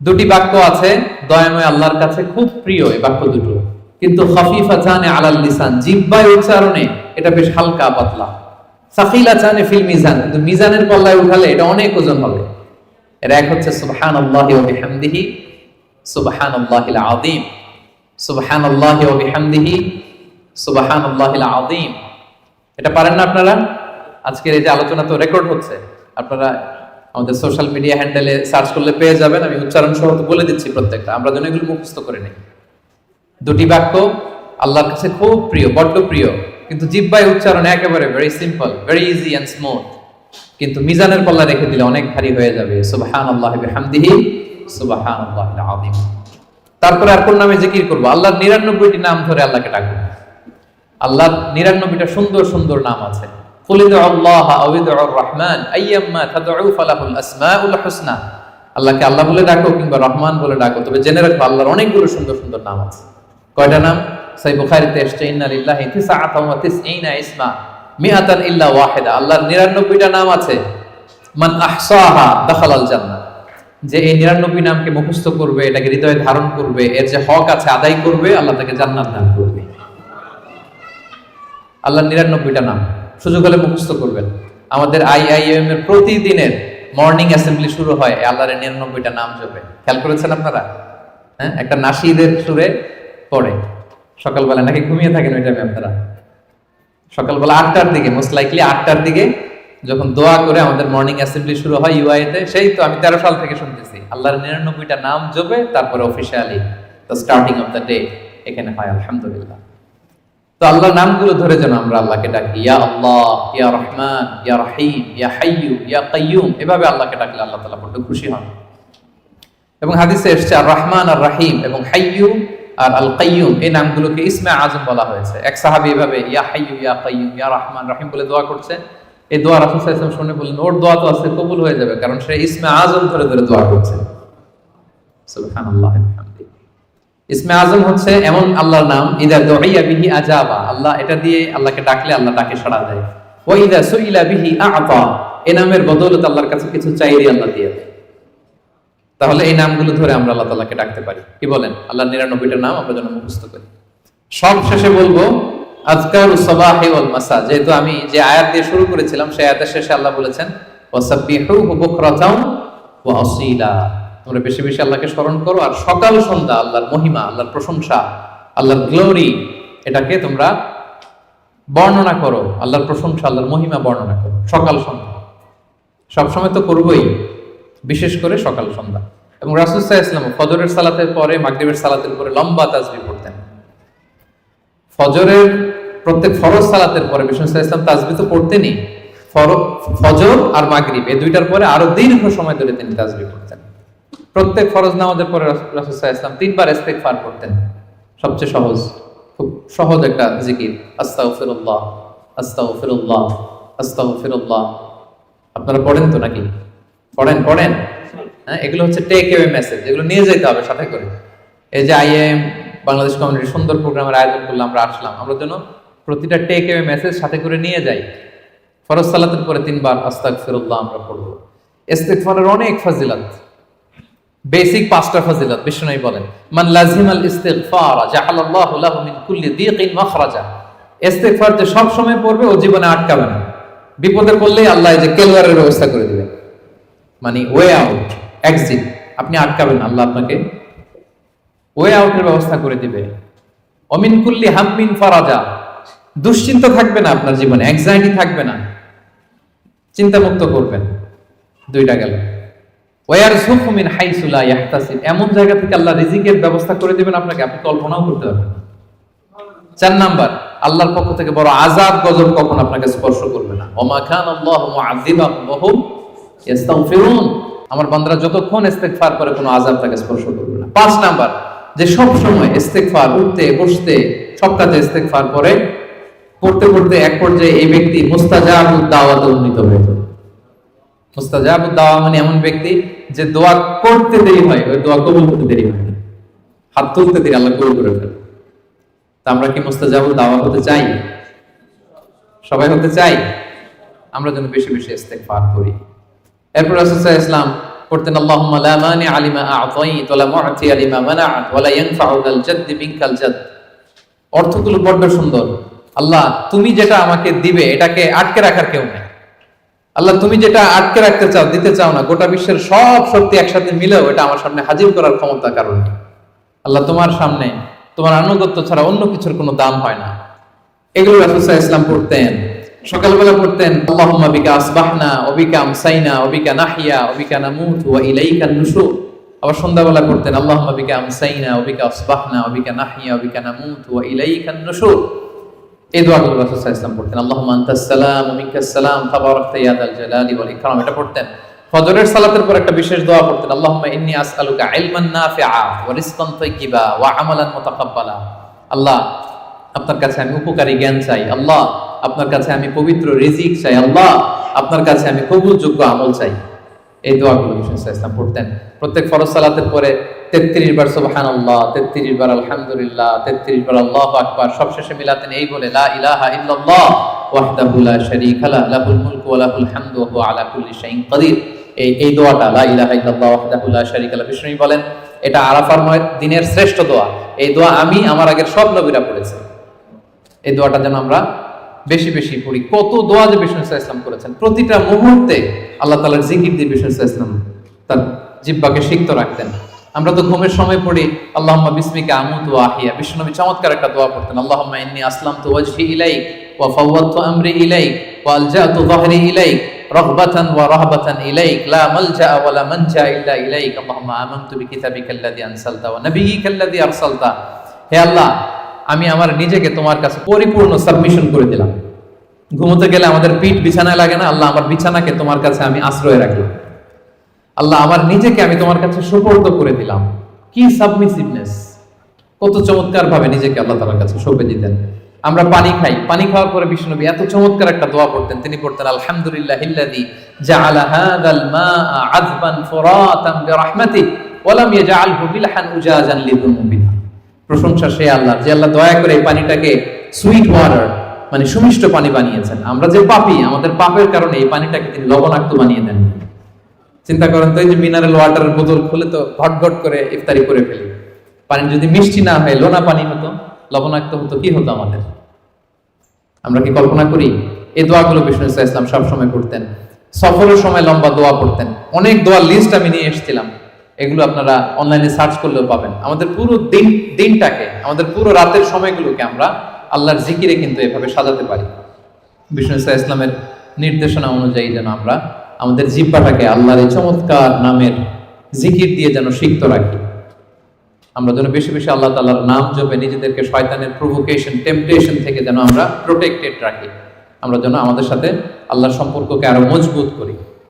দুটি বাক্য আছে, দয়াময় আল্লাহর কাছে খুব প্রিয় এই বাক্য দুটো। কিন্তু খফিফা জানে আলাল লিসান, জিব্বায় উচ্চারণে এটা বেশ হালকা পাতলা। সাফিলা চানে ফিল মিজান, কিন্তু মিজানের উঠালে এটা অনেক ওজন হবে। এর এক হচ্ছে সুবহান আল্লাহি ওয়া বিহামদিহি সুবহান সুবহান আল্লাহি ওয়া বিহামদিহি সুবহান এটা পারেন না আপনারা? আজকের এই যে আলোচনা তো রেকর্ড হচ্ছে। আপনারা আমাদের সোশ্যাল মিডিয়া হ্যান্ডেলে সার্চ করলে পেয়ে যাবেন। আমি উচ্চারণ সহ বলে দিচ্ছি প্রত্যেকটা। আমরা যেন এগুলো মুখস্থ করে নিই। দুটি বাক্য আল্লাহর কাছে খুব প্রিয়, বড্ড প্রিয়। কিন্তু জিব্বায় উচ্চারণ একেবারে very simple very easy and smooth কিন্তু মিজানের পাল্লা রেখে দিলে অনেক ভারী হয়ে যাবে। সুবহান আল্লাহ হামদিহি সুবহান আল্লাহ আযীম। তারপরে আর কোন নামে জিকির করব? আল্লাহর নিরানব্বইটি নাম ধরে আল্লাহকে ডাকবো। আল্লাহর নিরানব্বইটা সুন্দর সুন্দর নাম আছে। কুলিদ আল্লাহ আউিদুর রহমান আল্লাহকে আল্লাহ বলে ডাকো কিংবা রহমান বলে ডাকো, তবে জেনে রাখব আল্লাহর অনেকগুলো সুন্দর সুন্দর নাম আছে। কয়টা নাম? সাই বুখারীতে এসছে, ইন্না লিল্লাহি তিসআতান ওয়া তিসঈনা ইসমা, মিআতান ইল্লা ওয়াহিদা। আল্লাহর 99টা নাম আছে, মান যে এই 99 নামকে করবে, এটাকে হৃদয়ে ধারণ করবে, এর যে হক আছে আদায় করবে, আল্লাহ তাকে জান্নাত করবে। আল্লাহর নিরানব্বইটা নাম। সুযোগ হলে মুখস্থ করবেন। আমাদের আইআইএম এর প্রতিদিনের মর্নিং অ্যাসেম্বলি শুরু হয় আল্লাহরের নিরানব্বইটা নাম জপে। খেয়াল করেছেন আপনারা? হ্যাঁ একটা নাসিদের সুরে পড়ে। সকালবেলা নাকি ঘুমিয়ে থাকেন ওই টাইমে আপনারা? সকালবেলা আটটার দিকে মোস্ট লাইকলি আটটার দিকে যখন দোয়া করে আমাদের মর্নিং অ্যাসেম্বলি শুরু হয় ইউআইতে সেই তো আমি তেরো সাল থেকে শুনতেছি। আল্লাহর নিরানব্বইটা নাম জপে, তারপরে officially the starting of the day এখানে হয়, আলহামদুলিল্লাহ। তো আল্লাহর নামগুলো ধরে যেন আমরা আল্লাহকে ডাকি, ইয়া আল্লাহ, ইয়া রহমান, ইয়া রহিম, ইয়া হাইয়ু, ইয়া কাইয়ুম। এভাবে আল্লাহকে ডাকলে আল্লাহ তাআলা বড্ড খুশি হন। এবং হাদিসে এসেছে, আর রহমান, আর রাহিম এবং হাইয়ু আর আল কাইয়ুম, এই নামগুলোকে ইসমে আজম বলা হয়েছে। এক সাহাবী এভাবে, ইয়া হাইয়ু, ইয়া কাইয়ুম, ইয়া রহমান, রহিম বলে দোয়া করছে। এই দোয়া রাসূল ওয়াসাল্লাম শুনে বললেন, ওর দোয়া তো আছে, কবুল হয়ে যাবে কারণ সে ইসমে আজম ধরে ধরে দোয়া করছে। সুবহানাল্লাহ বিহামদিহি ইসমে আজম হচ্ছে এমন আল্লাহর নাম, ইদা দুইয়া বিহি আজাবা আল্লাহ এটা দিয়ে আল্লাহকে ডাকলে আল্লাহ ডাকে সাড়া দেয়। ওয়া ইদা সুইলা বিহি আতা এই নামের বদৌলত আল্লাহর কাছে কিছু চাইলে আল্লাহ দিয়ে দেয়। তাহলে এই নামগুলো ধরে আমরা আল্লাহ তাআলাকে ডাকতে পারি। কি বলেন? আল্লাহর নিরানব্বইটা নাম আমরা যেন মুখস্থ করি। সব শেষে বলব, আজকার সবাহি ওয়াল মাসা যেহেতু আমি যে আয়াত দিয়ে শুরু করেছিলাম, সেই আয়াতের শেষে আল্লাহ বলেছেন, ওয়াসাব্বিহুহু বুকরাতাও ওয়া আসীলা তোমরা বেশি বেশি আল্লাহকে স্মরণ করো। আর সকাল সন্ধ্যা, আল্লাহর মহিমা, আল্লাহর প্রশংসা, আল্লাহর গ্লোরি এটাকে তোমরা বর্ণনা করো। আল্লাহর প্রশংসা, আল্লাহর মহিমা বর্ণনা করো। সকাল সন্ধ্যা। সবসময় তো করবোই, বিশেষ করে সকাল সন্ধ্যা। এবং রাসুল সাহা ইসলাম ফজরের সালাতের পরে, মাগরিবের সালাতের পরে লম্বা তাজবি পড়তেন। ফজরের প্রত্যেক ফরজ সালাতের পরে বিষ্ণু সাহা ইসলাম তাজবি তো পড়তেনই। ফর- ফজর আর মাগরিব, এই দুইটার পরে আরও দীর্ঘ সময় ধরে তিনি তাজবি পড়তেন। প্রত্যেক ফরজ নামাজের পরে রাসুল সাহা ইসলাম তিনবার ইস্তেগফার করতেন। সবচেয়ে সহজ, খুব সহজ একটা জিকির, আস্তাগফিরুল্লাহ আস্তাগফিরুল্লাহ আস্তাগফিরুল্লাহ। আপনারা পড়েন তো নাকি? পড়েন পড়েন? হ্যাঁ এগুলো হচ্ছে টেক এওয়ে মেসেজ এগুলো নিয়ে যেতে হবে সাথে করে। এই যে আইএম, বাংলাদেশ কমিউনিটির সুন্দর প্রোগ্রামের আয়োজন করলাম আমরা আসলাম। আমরা যেন প্রতিটা টেক এওয়ে মেসেজ সাথে করে নিয়ে যাই। ফরজ সালাতের পরে তিনবার আস্তাগফিরুল্লাহ আমরা পড়ব। ইস্তেগফারের অনেক ফাজিলাত। বেসিক পাঁচটা ফাজিলত, বিষ্ণু বলেন, মান লাজিমাল ইস্তিগফার জাআলাল্লাহু লাহু মিন কুল্লি দীকিন মাখরাজা। ইস্তিগফার যে সব সময় পড়বে ও জীবনে আটকাবে না। বিপদে পড়লেই আল্লাহ যে কেলওয়ারের ব্যবস্থা করে দিবেন। মানে ওয়ে আউট এক্সিট আপনি আটকাবেন আল্লাহ আপনাকে ওয়ে আউটের ব্যবস্থা করে দিবে। অমিন কুল্লি হাম্মিন ফারাজা। দুশ্চিন্তা থাকবে না আপনার জীবনে অ্যাংজাইটি থাকবে না। চিন্তা মুক্ত করবেন। দুইটা গেল। মিন এমন জায়গা থেকে আল্লাহ রিজিকের ব্যবস্থা করে আপনাকে আপনি কল্পনাও করতে পারবেন চার নাম্বার, আল্লাহর পক্ষ থেকে বড় গজব কখন আপনাকে স্পর্শ করবে না। আমার যতক্ষণ করে কোনো আযাব তাকে স্পর্শ করবে না। পাঁচ নাম্বার, যে সব সময় উঠতে, বসতে, সব কাজে ইস্তেগফার করে, করতে করতে এক পর্যায়ে এই ব্যক্তি মুস্তাজাবুদ উন্নীত হয়ে যায়। মুস্তাজাবুদ দাওয়া মানে এমন ব্যক্তি যে দোয়া করতে দেরি হয়, ওই দোয়া কবুল করতে দেরি হয় হাত তুলতে দেরি, আল্লাহ কবুল করে ফেলে। তা আমরা কি মুস্তাজাবুদ দাওয়া হতে চাই? সবাই হতে চাই? আমরা যেন বেশি বেশি ইস্তেগফার করি। এরপর রাসূল সাল্লাল্লাহু আলাইহি ইসলাম পড়তেন আল্লাহুম্মা লা মানিআ লিমা আ'তাইত ওয়া লা মু'তিয়া লিমা মানা'ত ওয়া লা অর্থগুলো বড্ড সুন্দর। আল্লাহ, তুমি যেটা আমাকে দিবে, এটাকে আটকে রাখার কেউ নেই। আল্লাহ, তুমি যেটা আটকে রাখতে চাও, দিতে চাও না, গোটা বিশ্বের সব শক্তি একসাথে মিলেও এটা আমার সামনে হাজির করার ক্ষমতা কারণ আল্লাহ, তোমার সামনে তোমার আনুগত্য ছাড়া অন্য কিছুর কোনো দাম হয় না। এগুলো রাসূলুল্লাহ ইসলাম পড়তেন। সকালবেলা পড়তেন, আল্লাহুম্মা বিকা আসবাহনা, ওয়া বিকা আমসাইনা, ওয়া বিকা নাহিয়া ওয়া বিকা নামুত, ওয়া ইলাইকা নুশুর আবার সন্ধ্যাবেলা পড়তেন, আল্লাহুম্মা বিকা আমসাইনা, ওয়া বিকা আসবাহনা, ওয়া বিকা নাহিয়া ওয়া বিকা নামুত, ওয়া ইলাইকা নুশুর এই দোয়াগুলো রাসূলুল্লাহ ইসলাম পড়তেন। আল্লাহুম্মা আনতাস সালাম ওয়া মিনকাস সালাম, তাবারাকতা ইয়া দাল জালালি ওয়াল ইকরাম। এটা পড়তেন। ফজরের সালাতের পর একটা বিশেষ দোয়া পড়তেন। আল্লাহুম্মা ইন্নী আসআলুকা ইলমান নাফিআ ওয়া রিজকান তাইয়্যিবা ওয়া আমালান মুতাকাব্বালা। আল্লাহ, আপনার কাছে আমি উপকারী জ্ঞান চাই। আল্লাহ, আপনার কাছে আমি পবিত্র রিজিক চাই। আল্লাহ, আপনার কাছে আমি কবুলযোগ্য আমল চাই। এই দোয়াগুলো বিষ্ণু ইসলাম পড়তেন। প্রত্যেক ফরজ সালাতের পরে তেত্রিশ বার সুবহান আল্লাহ তেত্রিশ বার আলহামদুলিল্লাহ, তেত্রিশ বার আল্লাহ আকবার, সবশেষে মিলাতেন এই বলে লা ইলাহা ইল্লাল্লাহ লা লাহুল মুলকু ওয়া লাহুল হামদু, ওয়া আলা কুল্লি শাইইন কাদির। এই এই দোয়াটা, লা ইলাহা ইল্লাল্লাহ লা বলেন, এটা আরাফার দিনের শ্রেষ্ঠ দোয়া। এই দোয়া আমি আমার আগের সব নবীরা পড়েছি। এই দোয়াটা যেন আমরা বেশি বেশি পড়ি। কত দোয়া যে বিষ্ণু ইসলাম করেছেন, প্রতিটা মুহূর্তে আল্লাহ তালার জিকির দিয়ে বিষ্ণু ইসলাম তার জিব্বাকে সিক্ত রাখতেন। আমরা তো ঘুমের সময় পড়ি, আল্লাহম্মা বিসমিকা আমুত আহিয়া। বিষ্ণুনবী চমৎকার একটা দোয়া পড়তেন, আল্লাহুম্মা ইন্নী আসলামতু ওয়াজহি ইলাইক ওয়া আমরি ইলাইক ওয়া আলজাতু রহবাতান ওয়া রাহবাতান ইলাইক, লা মালজা ওয়া লা মানজা ইল্লা ইলাইক। আমানতু বিকিতাবিকা আল্লাযী আনসালতা ওয়া আল্লাযী আরসালতা। হে আল্লাহ, আমি আমার নিজেকে তোমার কাছে পরিপূর্ণ সাবমিশন করে দিলাম। ঘুমোতে গেলে আমাদের পিঠ বিছানায় লাগে না, আল্লাহ আমার বিছানাকে তোমার কাছে আমি আশ্রয় রাখলাম। আল্লাহ আমার নিজেকে আমি তোমার কাছে সুপর্দ করে দিলাম। কি সাবমিসিভনেস কত চমৎকার ভাবে নিজেকে আল্লাহ তাআলার কাছে সঁপে দিতেন। আমরা পানি খাই। পানি খাওয়ার পরে বিষ্ণুনবী এত চমৎকার একটা দোয়া পড়তেন। তিনি পড়তেন, আলহামদুলিল্লাহ ইল্লাযী জাআলা হাযাল মাআ আযবান ফুরাতান বিরহমাতি ওয়া লাম ইয়াজআলহু মিলহান উজাজান প্রশংসা সে আল্লাহ যে আল্লাহ দয়া করে এই পানিটাকে সুইট ওয়াটার মানে সুমিষ্ট পানি বানিয়েছেন। আমরা যে পাপি, আমাদের পাপের কারণে এই পানিটাকে তিনি লবণাক্ত বানিয়ে দেন চিন্তা করেন তো, এই যে মিনারেল ওয়াটারের বোতল খুলে তো ঘট ঘট করে ইফতারি করে ফেলি। পানি যদি মিষ্টি না হয়, লোনা পানি হতো, লবণাক্ত হতো, কি হতো আমাদের? আমরা কি কল্পনা করি? এই দোয়াগুলো বিষ্ণু ইসা ইসলাম সবসময় করতেন। সফরের সময় লম্বা দোয়া পড়তেন। অনেক দোয়ার লিস্ট আমি নিয়ে এসেছিলাম। এগুলো আপনারা অনলাইনে সার্চ করলেও পাবেন। আমাদের পুরো দিন, দিনটাকে, আমাদের পুরো রাতের সময়গুলোকে আমরা আল্লাহর জিকিরে কিন্তু এভাবে সাজাতে পারি। বিষ্ণু ইসা ইসলামের নির্দেশনা অনুযায়ী যেন আমরা আমাদের জিব্বাটাকে আল্লাহর এই চমৎকার নামের জিকির দিয়ে যেন সিক্ত রাখি। আমরা যেন বেশি বেশি আল্লাহ তাল্লাহার নাম জপে নিজেদেরকে শয়তানের প্রভোকেশন টেম্পটেশন থেকে যেন আমরা প্রোটেক্টেড রাখি। আমরা যেন আমাদের সাথে আল্লাহর সম্পর্ককে আরও মজবুত করি।